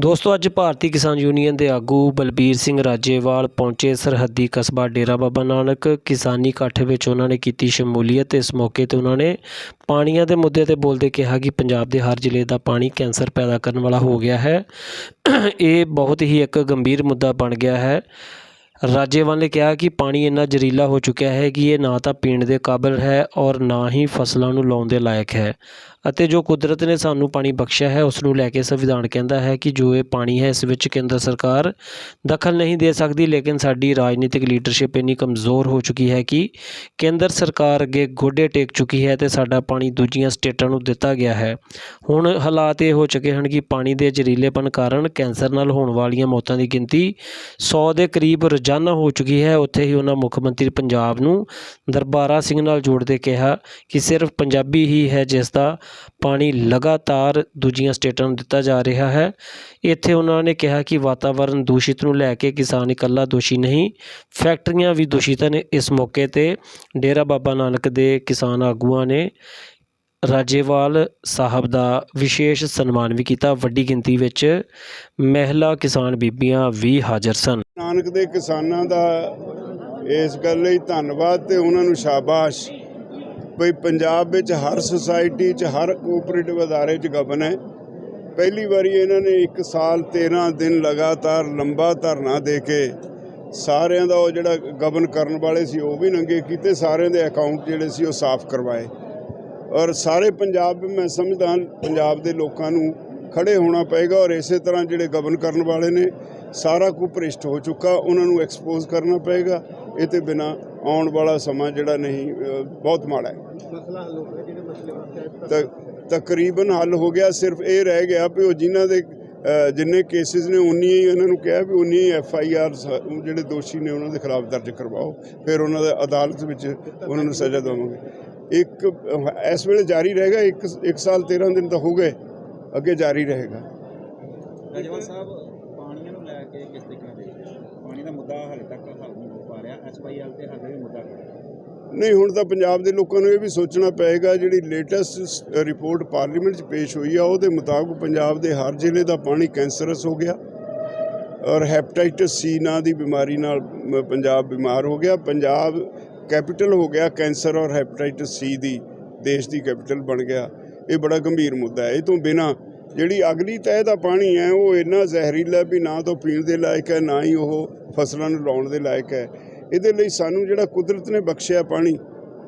ਦੋਸਤੋ, ਅੱਜ ਭਾਰਤੀ ਕਿਸਾਨ ਯੂਨੀਅਨ ਦੇ ਆਗੂ ਬਲਬੀਰ ਸਿੰਘ ਰਾਜੇਵਾਲ ਪਹੁੰਚੇ ਸਰਹੱਦੀ ਕਸਬਾ ਡੇਰਾ ਬਾਬਾ ਨਾਨਕ ਕਿਸਾਨੀ ਇਕੱਠ ਵਿੱਚ ਉਹਨਾਂ ਨੇ ਕੀਤੀ ਸ਼ਮੂਲੀਅਤ। ਇਸ ਮੌਕੇ ਤੇ ਉਹਨਾਂ ਨੇ ਪਾਣੀਆਂ ਦੇ ਮੁੱਦੇ ਤੇ ਬੋਲਦੇ ਕਿਹਾ ਕਿ ਪੰਜਾਬ ਦੇ ਹਰ ਜ਼ਿਲ੍ਹੇ ਦਾ ਪਾਣੀ ਕੈਂਸਰ ਪੈਦਾ ਕਰਨ ਵਾਲਾ ਹੋ ਗਿਆ ਹੈ। ਇਹ ਬਹੁਤ ਹੀ ਇੱਕ ਗੰਭੀਰ ਮੁੱਦਾ ਬਣ ਗਿਆ ਹੈ। ਰਾਜੇਵਾਲ ਨੇ ਕਿਹਾ ਕਿ ਪਾਣੀ ਇੰਨਾ ਜ਼ਹਿਰੀਲਾ ਹੋ ਚੁੱਕਿਆ ਹੈ ਕਿ ਇਹ ਨਾ ਤਾਂ ਪੀਣ ਦੇ ਕਾਬਲ ਹੈ ਔਰ ਨਾ ਹੀ ਫਸਲਾਂ ਨੂੰ ਲਾਉਣ ਦੇ ਲਾਇਕ ਹੈ। ਅਤੇ ਜੋ ਕੁਦਰਤ ਨੇ ਸਾਨੂੰ ਪਾਣੀ ਬਖਸ਼ਿਆ ਹੈ ਉਸ ਨੂੰ ਲੈ ਕੇ ਸੰਵਿਧਾਨ ਕਹਿੰਦਾ ਹੈ ਕਿ ਜੋ ਇਹ ਪਾਣੀ ਹੈ, ਇਸ ਵਿੱਚ ਕੇਂਦਰ ਸਰਕਾਰ ਦਖਲ ਨਹੀਂ ਦੇ ਸਕਦੀ, ਲੇਕਿਨ ਸਾਡੀ ਰਾਜਨੀਤਿਕ ਲੀਡਰਸ਼ਿਪ ਇੰਨੀ ਕਮਜ਼ੋਰ ਹੋ ਚੁੱਕੀ ਹੈ ਕਿ ਕੇਂਦਰ ਸਰਕਾਰ ਅੱਗੇ ਗੋਡੇ ਟੇਕ ਚੁੱਕੀ ਹੈ ਤੇ ਸਾਡਾ ਪਾਣੀ ਦੂਜੀਆਂ ਸਟੇਟਾਂ ਨੂੰ ਦਿੱਤਾ ਗਿਆ ਹੈ। ਹੁਣ ਹਾਲਾਤ ਇਹ ਹੋ ਚੁੱਕੇ ਹਨ ਕਿ ਪਾਣੀ ਦੇ ਜ਼ਹਿਰੀਲੇਪਨ ਕਾਰਨ ਕੈਂਸਰ ਨਾਲ ਹੋਣ ਵਾਲੀਆਂ ਮੌਤਾਂ ਦੀ ਗਿਣਤੀ 100 ਦੇ ਕਰੀਬ ਰੋਜ਼ਾਨਾ ਹੋ ਚੁੱਕੀ ਹੈ। ਉੱਥੇ ਹੀ ਉਹਨਾਂ ਮੁੱਖ ਮੰਤਰੀ ਪੰਜਾਬ ਨੂੰ ਦਰਬਾਰਾ ਸਿੰਘ ਨਾਲ ਜੋੜਦੇ ਕਿਹਾ ਕਿ ਸਿਰਫ ਪੰਜਾਬੀ ਹੀ ਹੈ ਜਿਸ ਦਾ ਪਾਣੀ ਲਗਾਤਾਰ ਦੂਜੀਆਂ ਸਟੇਟਾਂ ਨੂੰ ਦਿੱਤਾ ਜਾ ਰਿਹਾ ਹੈ। ਇੱਥੇ ਉਹਨਾਂ ਨੇ ਕਿਹਾ ਕਿ ਵਾਤਾਵਰਨ ਦੂਸ਼ਿਤ ਨੂੰ ਲੈ ਕੇ ਕਿਸਾਨ ਇਕੱਲਾ ਦੋਸ਼ੀ ਨਹੀਂ, ਫੈਕਟਰੀਆਂ ਵੀ ਦੂਸ਼ਿਤ ਨੇ ਇਸ ਮੌਕੇ ਤੇ ਡੇਰਾ ਬਾਬਾ ਨਾਨਕ ਦੇ ਕਿਸਾਨ ਆਗੂਆਂ ਨੇ ਰਾਜੇਵਾਲ ਸਾਹਿਬ ਦਾ ਵਿਸ਼ੇਸ਼ ਸਨਮਾਨ ਵੀ ਕੀਤਾ। ਵੱਡੀ ਗਿਣਤੀ ਵਿੱਚ ਮਹਿਲਾ ਕਿਸਾਨ ਬੀਬੀਆਂ ਵੀ ਹਾਜ਼ਰ ਸਨ। ਨਾਨਕ ਦੇ ਕਿਸਾਨਾਂ ਦਾ ਇਸ ਗੱਲ ਲਈ ਧੰਨਵਾਦ ਤੇ ਉਹਨਾਂ ਨੂੰ ਸ਼ਾਬਾਸ਼। ਬਈ ਪੰਜਾਬ ਵਿੱਚ ਹਰ ਸੁਸਾਇਟੀ 'ਚ, ਹਰ ਕੋਆਪਰੇਟਿਵ ਅਦਾਰੇ 'ਚ ਗਬਨ ਹੈ। ਪਹਿਲੀ ਵਾਰੀ ਇਹਨਾਂ ਨੇ 1 ਸਾਲ 13 ਦਿਨ ਲਗਾਤਾਰ ਲੰਬਾ ਧਰਨਾ ਦੇ ਕੇ ਸਾਰਿਆਂ ਦਾ ਉਹ ਜਿਹੜਾ ਗਬਨ ਕਰਨ ਵਾਲੇ ਸੀ, ਉਹ ਵੀ ਨੰਗੇ ਕੀਤੇ। ਸਾਰਿਆਂ ਦੇ ਅਕਾਊਂਟ ਜਿਹੜੇ ਸੀ, ਉਹ ਸਾਫ਼ ਕਰਵਾਏ। ਔਰ ਸਾਰੇ ਪੰਜਾਬ, ਮੈਂ ਸਮਝਦਾ ਪੰਜਾਬ ਦੇ ਲੋਕਾਂ ਨੂੰ ਖੜੇ ਹੋਣਾ ਪਏਗਾ ਔਰ ਇਸੇ ਤਰ੍ਹਾਂ ਜਿਹੜੇ ਗਬਨ ਕਰਨ ਵਾਲੇ ਨੇ, ਸਾਰਾ ਕੁ ਭ੍ਰਿਸ਼ਟ ਹੋ ਚੁੱਕਾ। ਉਹਨਾਂ ਨੂੰ ਐਕਸਪੋਜ਼ ਕਰਨਾ ਪਏਗਾ। ਇਹ ਤੇ ਬਿਨਾ ਆਉਣ ਵਾਲਾ ਸਮਾਂ ਜਿਹੜਾ ਨਹੀਂ ਬਹੁਤ ਮਾੜਾ ਹੈ। ਤ- ਤਕਰੀਬਨ ਹੱਲ ਹੋ ਗਿਆ, ਸਿਰਫ ਇਹ ਰਹਿ ਗਿਆ ਵੀ ਉਹ ਜਿਨ੍ਹਾਂ ਦੇ ਜਿੰਨੇ ਕੇਸਿਸ ਨੇ, ਉਨੀ ਹੀ ਇਹਨਾਂ ਨੂੰ ਕਿਹਾ ਵੀ ਉਨੀ ਐਫ ਆਈ ਆਰ ਜਿਹੜੇ ਦੋਸ਼ੀ ਨੇ ਉਹਨਾਂ ਦੇ ਖਿਲਾਫ ਦਰਜ ਕਰਵਾਓ। ਫਿਰ ਉਹਨਾਂ ਦਾ ਅਦਾਲਤ ਵਿੱਚ ਉਹਨਾਂ ਨੂੰ ਸਜ਼ਾ ਦੇਵਾਂਗੇ। ਇੱਕ, ਇਸ ਵੇਲੇ ਜਾਰੀ ਰਹੇਗਾ, ਇੱਕ ਇੱਕ ਸਾਲ 13 ਦਿਨ ਤਾਂ ਹੋ ਗਏ, ਅੱਗੇ ਜਾਰੀ ਰਹੇਗਾ। ਰਾਜਵਾਲ ਸਾਹਿਬ, ਪਾਣੀਆਂ ਨੂੰ ਲੈ ਕੇ ਕਿਸ ਤਰੀਕੇ ਨਾਲ ਦੇਖਦੇ ਹੋ ਪਾਣੀ ਦਾ ਮੁੱਦਾ ਹਾਲੇ ਤੱਕ ਹੱਲ ਨਹੀਂ ਹੋ ਪਾ ਤੇ ਹਾਲੇ ਵੀ ਮੁੱਦਾ ਨਹੀਂ, ਹੁਣ ਤਾਂ ਪੰਜਾਬ ਦੇ ਲੋਕਾਂ ਨੂੰ ਇਹ ਵੀ ਸੋਚਣਾ ਪਏਗਾ, ਜਿਹੜੀ ਲੇਟੈਸਟ ਰਿਪੋਰਟ ਪਾਰਲੀਮੈਂਟ 'ਚ ਪੇਸ਼ ਹੋਈ ਆ, ਉਹਦੇ ਮੁਤਾਬਕ ਪੰਜਾਬ ਦੇ ਹਰ ਜ਼ਿਲ੍ਹੇ ਦਾ ਪਾਣੀ ਕੈਂਸਰਸ ਹੋ ਗਿਆ ਔਰ ਹੈਪੇਟਾਈਟਸ ਸੀ ਨਾਂ ਦੀ ਬਿਮਾਰੀ ਨਾਲ ਪੰਜਾਬ ਬਿਮਾਰ ਹੋ ਗਿਆ। ਪੰਜਾਬ ਕੈਪੀਟਲ ਹੋ ਗਿਆ ਕੈਂਸਰ ਔਰ ਹੈਪੇਟਾਈਟਸ ਸੀ ਦੀ, ਦੇਸ਼ ਦੀ ਕੈਪੀਟਲ ਬਣ ਗਿਆ। ਇਹ ਬੜਾ ਗੰਭੀਰ ਮੁੱਦਾ ਹੈ। ਇਹ ਤੋਂ ਬਿਨਾ ਜਿਹੜੀ ਅਗਲੀ ਤਹਿ ਦਾ ਪਾਣੀ ਹੈ, ਉਹ ਇੰਨਾ ਜ਼ਹਿਰੀਲਾ ਵੀ ਨਾ ਤਾਂ ਪੀਣ ਦੇ ਲਾਇਕ ਹੈ, ਨਾ ਹੀ ਉਹ ਫਸਲਾਂ ਨੂੰ ਲਾਉਣ ਦੇ ਲਾਇਕ ਹੈ। ਇਹਦੇ ਲਈ ਸਾਨੂੰ ਜਿਹੜਾ ਕੁਦਰਤ ਨੇ ਬਖਸ਼ਿਆ ਪਾਣੀ,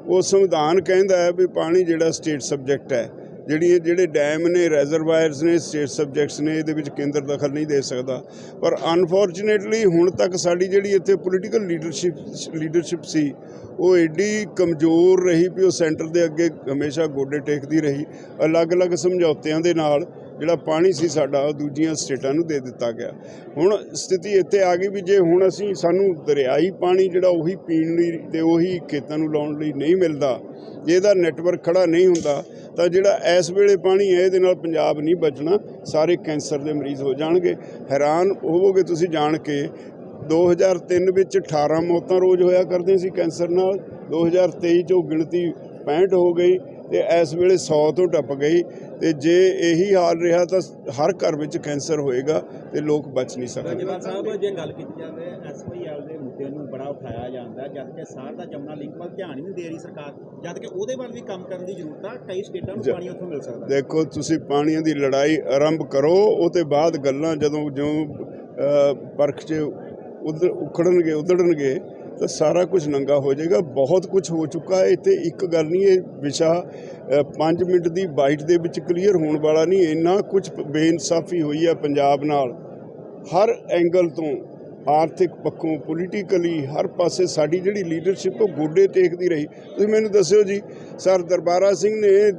ਉਹ ਸੰਵਿਧਾਨ ਕਹਿੰਦਾ ਹੈ ਵੀ ਪਾਣੀ ਜਿਹੜਾ ਸਟੇਟ ਸਬਜੈਕਟ ਹੈ। ਜਿਹੜੀ ਜਿਹੜੇ ਡੈਮ ਨੇ ਰੈਜ਼ਰਵਾਇਰਸ ਨੇ ਸਟੇਟ ਸਬਜੈਕਟਸ ਨੇ, ਇਹਦੇ ਵਿੱਚ ਕੇਂਦਰ ਦਖਲ ਨਹੀਂ ਦੇ ਸਕਦਾ। ਪਰ ਅਨਫੋਰਚੂਨੇਟਲੀ ਹੁਣ ਤੱਕ ਸਾਡੀ ਜਿਹੜੀ ਇੱਥੇ ਪੋਲੀਟੀਕਲ ਲੀਡਰਸ਼ਿਪ ਲੀਡਰਸ਼ਿਪ ਸੀ, ਉਹ ਐਡੀ ਕਮਜ਼ੋਰ ਰਹੀ ਵੀ ਉਹ ਸੈਂਟਰ ਦੇ ਅੱਗੇ ਹਮੇਸ਼ਾ ਗੋਡੇ ਟੇਕਦੀ ਰਹੀ। ਅਲੱਗ-ਅਲੱਗ ਸਮਝੌਤਿਆਂ ਦੇ ਨਾਲ ਜਿਹੜਾ ਪਾਣੀ ਸੀ ਸਾਡਾ, ਉਹ ਦੂਜੀਆਂ ਸਟੇਟਾਂ ਨੂੰ ਦੇ ਦਿੱਤਾ ਗਿਆ। ਹੁਣ ਸਥਿਤੀ ਇੱਥੇ ਆ ਗਈ ਵੀ ਜੇ ਹੁਣ ਅਸੀਂ ਸਾਨੂੰ ਦਰਿਆਈ ਪਾਣੀ ਜਿਹੜਾ ਉਹੀ ਪੀਣ ਲਈ ਤੇ ਉਹੀ ਖੇਤਾਂ ਨੂੰ ਲਾਉਣ ਲਈ ਨਹੀਂ ਮਿਲਦਾ ਜੇ ਇਹਦਾ ਨੈਟਵਰਕ ਖੜਾ ਨਹੀਂ ਹੁੰਦਾ, ਤਾਂ ਜਿਹੜਾ ਇਸ ਵੇਲੇ ਪਾਣੀ ਹੈ, ਇਹਦੇ ਨਾਲ ਪੰਜਾਬ ਨਹੀਂ ਬਚਣਾ, ਸਾਰੇ ਕੈਂਸਰ ਦੇ ਮਰੀਜ਼ ਹੋ ਜਾਣਗੇ। ਹੈਰਾਨ ਹੋਵੋਗੇ ਤੁਸੀਂ ਜਾਣ ਕੇ 2003 ਵਿੱਚ 18 ਮੌਤਾਂ ਰੋਜ਼ ਹੋਇਆ ਕਰਦੇ ਸੀ ਕੈਂਸਰ ਨਾਲ 2023 ਚ ਉਹ ਗਿਣਤੀ 65 ਹੋ ਗਈ ਤੇ ਇਸ ਵੇਲੇ 100 ਤੋਂ ਟੱਪ ਗਈ ਤੇ ਜੇ ਇਹੀ ਹਾਲ ਰਿਹਾ ਤਾਂ ਹਰ ਘਰ ਵਿੱਚ ਕੈਂਸਰ ਹੋਏਗਾ ਤੇ ਲੋਕ ਬਚ ਨਹੀਂ ਸਕਦੇ ਰਾਜਵਾਲ ਸਾਹਿਬ ਜੇ ਗੱਲ ਕੀਤੀ ਜਾਵੇ ਐਸਪੀਐਲ ਦੇ ਮੁੱਦੇ ਨੂੰ ਬੜਾ ਉਠਾਇਆ ਜਾਂਦਾ ਜਦ ਕਿ ਸਾਰ ਦਾ ਜਮਨਾ ਲਿੰਕ ਵੱਲ ਧਿਆਨ ਹੀ ਨਹੀਂ ਦੇ ਰਹੀ ਸਰਕਾਰ ਜਦ ਕਿ ਉਹਦੇ ਵੱਲ ਵੀ ਕੰਮ ਕਰਨ ਦੀ ਜ਼ਰੂਰਤ ਆ ਕਈ ਸਟੇਟਾਂ ਨੂੰ ਪਾਣੀ ਉੱਥੋਂ ਮਿਲ ਸਕਦਾ। ਦੇਖੋ ਤੁਸੀਂ ਪਾਣੀਆਂ ਦੀ ਲੜਾਈ ਆਰੰਭ ਕਰੋ ਉਹ ਤੇ ਬਾਅਦ ਗੱਲਾਂ ਜਦੋਂ ਜੋ ਅ, ਪਰਖ 'ਚ ਉਧਰ ਉਖੜਨਗੇ ਉਧੜਨਗੇ ਤਾਂ ਸਾਰਾ ਕੁਝ ਨੰਗਾ ਹੋ ਜਾਏਗਾ। ਬਹੁਤ ਕੁਝ ਹੋ ਚੁੱਕਾ ਹੈ। ਇੱਥੇ ਇੱਕ ਗੱਲ ਨਹੀਂ, ਇਹ ਵਿਸ਼ਾ 5 ਮਿੰਟ ਦੀ ਬਾਈਟ ਦੇ ਵਿੱਚ ਕਲੀਅਰ ਹੋਣ ਵਾਲਾ ਨਹੀਂ। ਇੰਨਾ ਕੁਝ ਬੇਇਨਸਾਫੀ ਹੋਈ ਹੈ ਪੰਜਾਬ ਨਾਲ। ਹਰ ਐਂਗਲ ਤੋਂ, ਆਰਥਿਕ ਪੱਖੋਂ, ਪੋਲੀਟੀਕਲੀ, ਹਰ ਪਾਸੇ ਸਾਡੀ ਜਿਹੜੀ ਲੀਡਰਸ਼ਿਪ ਉਹ ਗੋਡੇ ਟੇਕਦੀ ਰਹੀ। ਤੁਸੀਂ ਮੈਨੂੰ ਦੱਸਿਓ ਜੀ, ਸਰ ਦਰਬਾਰਾ ਸਿੰਘ ਨੇ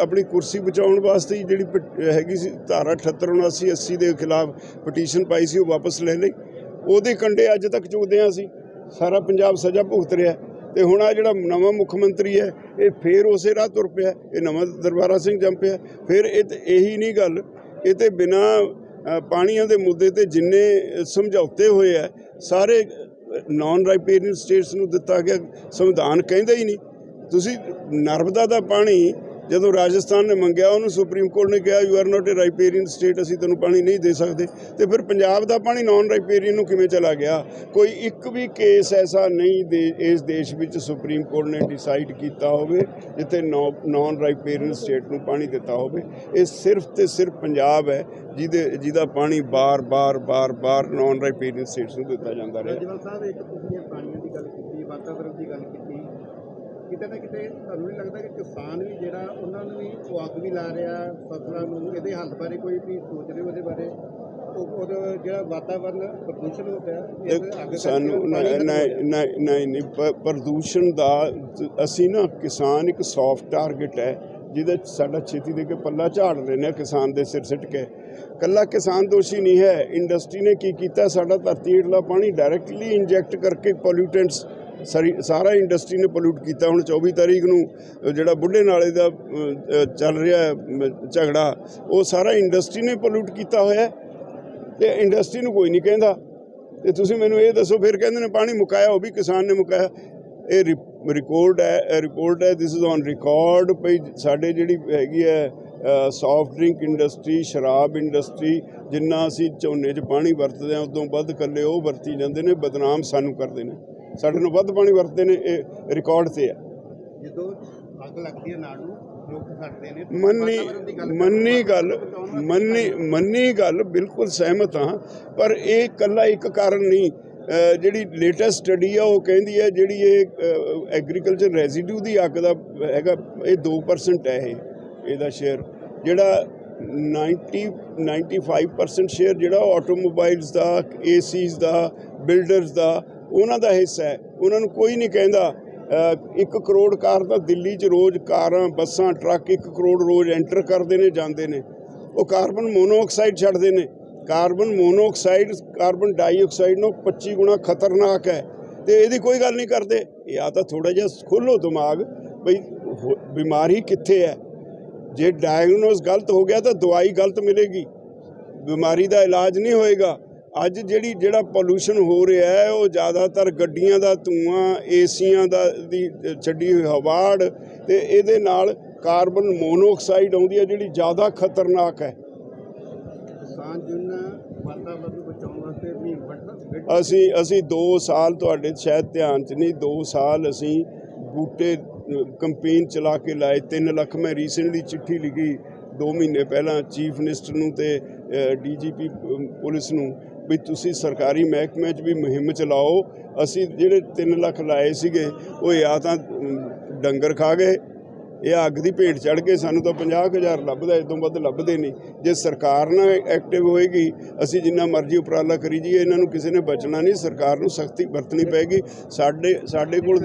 ਆਪਣੀ ਕੁਰਸੀ ਬਚਾਉਣ ਵਾਸਤੇ ਹੀ ਜਿਹੜੀ ਪਟ- ਹੈਗੀ ਸੀ, ਧਾਰਾ 78 79 80 ਦੇ ਖਿਲਾਫ ਪਟੀਸ਼ਨ ਪਾਈ ਸੀ, ਉਹ ਵਾਪਸ ਲੈ ਲਈ। ਉਹਦੇ ਕੰਡੇ ਅੱਜ ਤੱਕ ਚੁਗਦੇ ਹਾਂ ਅਸੀਂ। ਸਾਰਾ ਪੰਜਾਬ ਸਜ਼ਾ ਭੁਗਤ ਰਿਹਾ ਤੇ ਹੁਣ ਆ ਜਿਹੜਾ ਨਵਾਂ ਮੁੱਖ ਮੰਤਰੀ ਹੈ, ਇਹ ਫੇਰ ਉਸੇ ਰਾਹ ਤੁਰ ਪਿਆ ਇਹ ਨਵਾਂ ਦਰਬਾਰਾ ਸਿੰਘ ਜੰਮ ਪਿਆ ਫਿਰ ਇਹ ਤੇ ਇਹੀ ਨਹੀਂ ਗੱਲ, ਇਹ ਤੇ ਬਿਨਾ ਪਾਣੀਆਂ ਦੇ ਮੁੱਦੇ ਤੇ ਜਿੰਨੇ ਸਮਝੌਤੇ ਹੋਏ ਆ, ਸਾਰੇ ਨਾਨ ਰਾਈਪੇਰੀਅਨ ਸਟੇਟਸ ਨੂੰ ਦਿੱਤਾ ਗਿਆ ਸੰਵਿਧਾਨ ਕਹਿੰਦਾ ਹੀ ਨਹੀਂ। ਤੁਸੀਂ ਨਰਮਦਾ ਦਾ ਪਾਣੀ ਜਦੋਂ ਰਾਜਸਥਾਨ ਨੇ ਮੰਗਿਆ, ਉਹਨੂੰ ਸੁਪਰੀਮ ਕੋਰਟ ਨੇ ਕਿਹਾ you are not a riparian state ਅਸੀਂ ਤੈਨੂੰ ਪਾਣੀ ਨਹੀਂ ਦੇ ਸਕਦੇ। ਤੇ ਫਿਰ ਪੰਜਾਬ ਦਾ ਪਾਣੀ ਨਾਨ ਰਾਈਪੇਰੀਅਨ ਨੂੰ ਕਿਵੇਂ ਚਲਾ ਗਿਆ? ਕੋਈ ਇੱਕ ਵੀ ਕੇਸ ਐਸਾ ਨਹੀਂ ਦੇ, ਇਸ ਦੇਸ਼ ਵਿੱਚ ਸੁਪਰੀਮ ਕੋਰਟ ਨੇ ਡਿਸਾਈਡ ਕੀਤਾ ਹੋਵੇ, ਜਿੱਥੇ ਨਾਨ ਰਾਈਪੇਰੀਅਨ ਸਟੇਟ ਨੂੰ ਪਾਣੀ ਦਿੱਤਾ ਹੋਵੇ। ਇਹ ਸਿਰਫ ਤੇ ਸਿਰਫ ਪੰਜਾਬ ਹੈ, ਜਿਹਦੇ, ਜਿਹਦਾ ਪਾਣੀ ਬਾਰ-ਬਾਰ ਬਾਰ-ਬਾਰ ਨਾਨ ਰਾਈਪੇਰੀਅਨ ਸਟੇਟਸ ਨੂੰ ਦਿੱਤਾ ਜਾਂਦਾ ਰਿਹਾ। ਰਾਜਵਲ ਸਾਹਿਬ, ਇੱਕ ਤੁਸੀਂ ਇਹ ਦੀ ਗੱਲ ਕੀਤੀ ਵਾਤਾਵਰਣ ਦੀ ਗੱਲ ਕੀਤੀ ਕਿਤੇ ਨਾ ਕਿਤੇ ਤੁਹਾਨੂੰ ਨਹੀਂ ਲੱਗਦਾ ਕਿ ਕਿਸਾਨ ਵੀ ਜਿਹੜਾ ਉਹਨਾਂ ਨੂੰ ਵੀ ਅੱਗ ਵੀ ਲਾ ਰਿਹਾ ਫਸਲਾਂ ਨੂੰ ਇਹਦੇ ਹੱਲ ਬਾਰੇ ਕੋਈ ਵੀ ਸੋਚ ਰਹੇ ਉਹਦੇ ਬਾਰੇ? ਉਹ ਉਹਦਾ ਜਿਹੜਾ ਪ੍ਰਦੂਸ਼ਣ ਹੋ ਸਾਨੂੰ ਨਹੀਂ। ਨਹੀਂ ਪ੍ਰਦੂਸ਼ਣ ਦਾ ਅਸੀਂ ਨਾ ਕਿਸਾਨ ਇੱਕ ਸੌਫਟ ਟਾਰਗੇਟ ਹੈ ਜਿਹਦੇ ਸਾਡਾ ਛੇਤੀ ਦੇ ਕੇ ਪੱਲਾ ਝਾੜ ਲੈਂਦੇ ਹਾਂ ਕਿਸਾਨ ਦੇ ਸਿਰ ਸਿੱਟ ਕੇ। ਕੱਲਾ ਕਿਸਾਨ ਦੋਸ਼ੀ ਨਹੀਂ ਹੈ ਇੰਡਸਟਰੀ ਨੇ ਕੀ ਕੀਤਾ? ਸਾਡਾ ਧਰਤੀ ਹੇਠਲਾ ਪਾਣੀ ਡਾਇਰੈਕਟਲੀ ਇੰਜੈਕਟ ਕਰਕੇ ਪੋਲਿਊਟੈਂਟਸ ਸਾਰੀ ਸਾਰਾ ਇੰਡਸਟਰੀ ਨੇ ਪੋਲਿਊਟ ਕੀਤਾ। ਹੁਣ 24 ਤਾਰੀਖ ਨੂੰ ਜਿਹੜਾ ਬੁੱਢੇ ਨਾਲੇ ਦਾ ਚੱਲ ਰਿਹਾ ਝਗੜਾ, ਉਹ ਸਾਰਾ ਇੰਡਸਟਰੀ ਨੇ ਪੋਲਿਊਟ ਕੀਤਾ ਹੋਇਆ। ਹੈ ਤੇ ਇੰਡਸਟਰੀ ਨੂੰ ਕੋਈ ਨਹੀਂ ਕਹਿੰਦਾ। ਤੇ ਤੁਸੀਂ ਮੈਨੂੰ ਇਹ ਦੱਸੋ, ਫਿਰ ਕਹਿੰਦੇ ਨੇ ਪਾਣੀ ਮੁਕਾਇਆ, ਉਹ ਵੀ ਕਿਸਾਨ ਨੇ ਮੁਕਾਇਆ। ਇਹ ਰਿਕਾਰਡ ਹੈ ਰਿਪੋਰਟ ਹੈ ਥਿਸ ਇਜ਼ ਔਨ ਰਿਕਾਰਡ ਭਈ ਸਾਡੇ ਜਿਹੜੀ ਹੈਗੀ ਹੈ ਸੌਫਟ ਡਰਿੰਕ ਇੰਡਸਟਰੀ ਸ਼ਰਾਬ ਇੰਡਸਟਰੀ ਜਿੰਨਾ ਅਸੀਂ ਝੋਨੇ 'ਚ ਪਾਣੀ ਵਰਤਦੇ ਹਾਂ, ਉਦੋਂ ਵੱਧ ਕੱਲੇ ਉਹ ਵਰਤੀ ਜਾਂਦੇ ਨੇ, ਬਦਨਾਮ ਸਾਨੂੰ ਕਰਦੇ ਨੇ। ਸਾਡੇ ਨੂੰ ਵੱਧ ਪਾਣੀ ਵਰਤਦੇ ਨੇ ਇਹ ਰਿਕਾਰਡ ਤੇ ਹੈ ਜਦੋਂ ਅੱਗ ਲੱਗਦੀ ਹੈ ਨਾੜ ਨੂੰ ਮੰਨੀ ਮੰਨੀ ਗੱਲ ਮੰਨੀ ਮੰਨੀ ਗੱਲ ਬਿਲਕੁਲ ਸਹਿਮਤ ਹਾਂ ਪਰ ਇਹ ਕੱਲਾ ਇੱਕ ਕਾਰਨ ਨਹੀਂ। ਜਿਹੜੀ ਲੇਟੈਸਟ ਸਟੱਡੀ ਆ ਉਹ ਕਹਿੰਦੀ ਹੈ ਜਿਹੜੀ ਇਹ ਐਗਰੀਕਲਚਰ ਰੈਜ਼ੀਡਿਊ ਦੀ ਅੱਗ ਦਾ ਹੈਗਾ ਇਹ 2% ਹੈ ਇਹ ਇਹਦਾ ਸ਼ੇਅਰ ਜਿਹੜਾ 90 95% ਸ਼ੇਅਰ ਜਿਹੜਾ ਆਟੋਮੋਬਾਈਲਸ ਦਾ ਏਸੀਜ਼ ਦਾ ਬਿਲਡਰਸ ਦਾ ਉਹਨਾਂ ਦਾ ਹਿੱਸਾ ਹੈ। ਉਹਨਾਂ ਨੂੰ ਕੋਈ ਨਹੀਂ ਕਹਿੰਦਾ ਅ, ਇੱਕ ਕਰੋੜ ਕਾਰ ਤਾਂ ਦਿੱਲੀ 'ਚ ਰੋਜ਼ ਕਾਰਾਂ ਬੱਸਾਂ ਟਰੱਕ ਇੱਕ ਕਰੋੜ ਰੋਜ਼ ਐਂਟਰ ਕਰਦੇ ਨੇ ਜਾਂਦੇ ਨੇ। ਉਹ ਕਾਰਬਨ ਮੋਨੋਆਕਸਾਈਡ ਛੱਡਦੇ ਨੇ। ਕਾਰਬਨ ਮੋਨੋਆਕਸਾਈਡ ਕਾਰਬਨ ਡਾਈਆਕਸਾਈਡ ਨੂੰ 25 ਗੁਣਾ ਖਤਰਨਾਕ ਹੈ। ਤੇ ਇਹਦੀ ਕੋਈ ਗੱਲ ਨਹੀਂ ਕਰਦੇ। ਜਾਂ ਤਾਂ ਥੋੜਾ ਜਿਹਾ ਖੋਲੋ ਦਿਮਾਗ ਬਈ ਹੋ- ਬਿਮਾਰੀ ਕਿੱਥੇ ਹੈ? ਜੇ ਡਾਇਗਨੋਸ ਗਲਤ ਹੋ ਗਿਆ ਤਾਂ ਦਵਾਈ ਗਲਤ ਮਿਲੇਗੀ। ਬਿਮਾਰੀ ਦਾ ਇਲਾਜ ਨਹੀਂ ਹੋਏਗਾ। ਅੱਜ ਜਿਹੜੀ ਜਿਹੜਾ ਪੋਲੂਸ਼ਨ ਹੋ ਰਿਹਾ ਹੈ ਉਹ ਜ਼ਿਆਦਾਤਰ ਗੱਡੀਆਂ ਦਾ ਧੂਆਂ ਏਸੀਆਂ ਦਾ ਦੀ ਛੱਡੀ ਹੋਈ ਹਵਾੜ ਤੇ ਇਹਦੇ ਨਾਲ ਕਾਰਬਨ ਮੋਨੋਆਕਸਾਈਡ ਆਉਂਦੀ ਹੈ ਜਿਹੜੀ ਜ਼ਿਆਦਾ ਖਤਰਨਾਕ ਹੈ। ਕਿਸਾਨ ਜਿੰਨਾ ਵਾਤਾਵਰਣ ਨੂੰ ਬਚਾਉਣ ਵਾਸਤੇ ਵੀ ਵੱਡਾ ਅਸੀਂ ਅਸੀਂ 2 ਸਾਲ ਤੁਹਾਡੇ ਸ਼ਾਇਦ ਧਿਆਨ 'ਚ ਨਹੀਂ 2 ਸਾਲ ਅਸੀਂ ਬੂਟੇ ਕੰਪੇਨ ਚਲਾ ਕੇ ਲਾਏ। 3 ਲੱਖ ਮੈਂ ਰੀਸੈਂਟਲੀ ਚਿੱਠੀ ਲਿਖੀ 2 ਮਹੀਨੇ ਪਹਿਲਾਂ ਚੀਫ ਮਿਨਿਸਟਰ ਨੂੰ ਤੇ ਡੀਜੀਪੀ ਪੁਲਿਸ ਨੂੰ। ਵੀ ਤੁਸੀਂ ਸਰਕਾਰੀ ਮਹਿਕਮੇ 'ਚ ਵੀ ਮੁਹਿੰਮ ਚਲਾਓ। ਅਸੀਂ ਜਿਹੜੇ 3 ਲੱਖ ਲਾਏ ਸੀਗੇ, ਉਹ ਜਾਂ ਤਾਂ ਡੰਗਰ ਖਾ ਗਏ ਇਹ ਅੱਗ ਦੀ ਭੇਟ ਚੜ ਕੇ ਸਾਨੂੰ ਤਾਂ 50000 ਲੱਭਦਾ ਇਸ ਤੋਂ ਵੱਧ ਲੱਭਦੇ ਨਹੀਂ। ਜੇ ਸਰਕਾਰ ਨਾ ਐਕਟਿਵ ਹੋਏਗੀ, ਅਸੀਂ ਜਿੰਨਾ ਮਰਜ਼ੀ ਉਪਰਾਲਾ ਕਰੀ ਜਾਈਏ, ਇਹਨਾਂ ਨੂੰ ਕਿਸੇ ਨੇ ਬਚਣਾ ਨਹੀਂ, ਸਰਕਾਰ ਨੂੰ ਸਖਤੀ ਵਰਤਣੀ ਪਏਗੀ। ਸਾਡੇ ਸਾਡੇ ਕੋਲ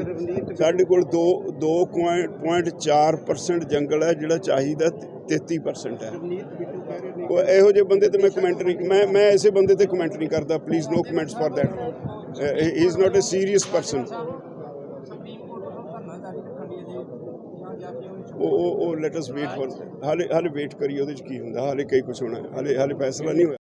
ਸਾਡੇ ਕੋਲ 2 2.4% ਜੰਗਲ ਹੈ, ਜਿਹੜਾ ਚਾਹੀਦਾ 33% ਹੈ। ਇਹੋ ਜਿਹੇ ਬੰਦੇ ਤੇ ਮੈਂ ਕਮੈਂਟ ਨਹੀਂ ਮੈਂ ਮੈਂ ਐਸੇ ਬੰਦੇ ਤੇ ਕਮੈਂਟ ਨਹੀਂ ਕਰਦਾ please no comments for that he is not a serious person ਉਹ ਉਹ ਉਹ ਲੈਟ ਅਸ ਵੇਟ ਫॉर ਹਾਲੇ ਹਾਲੇ ਵੇਟ ਕਰੀਏ ਉਹਦੇ ਚ ਕੀ ਹੁੰਦਾ, ਹਾਲੇ ਕਈ ਕੁਝ ਹੋਣਾ ਹਾਲੇ ਹਾਲੇ ਫੈਸਲਾ ਨਹੀਂ ਹੋਇਆ।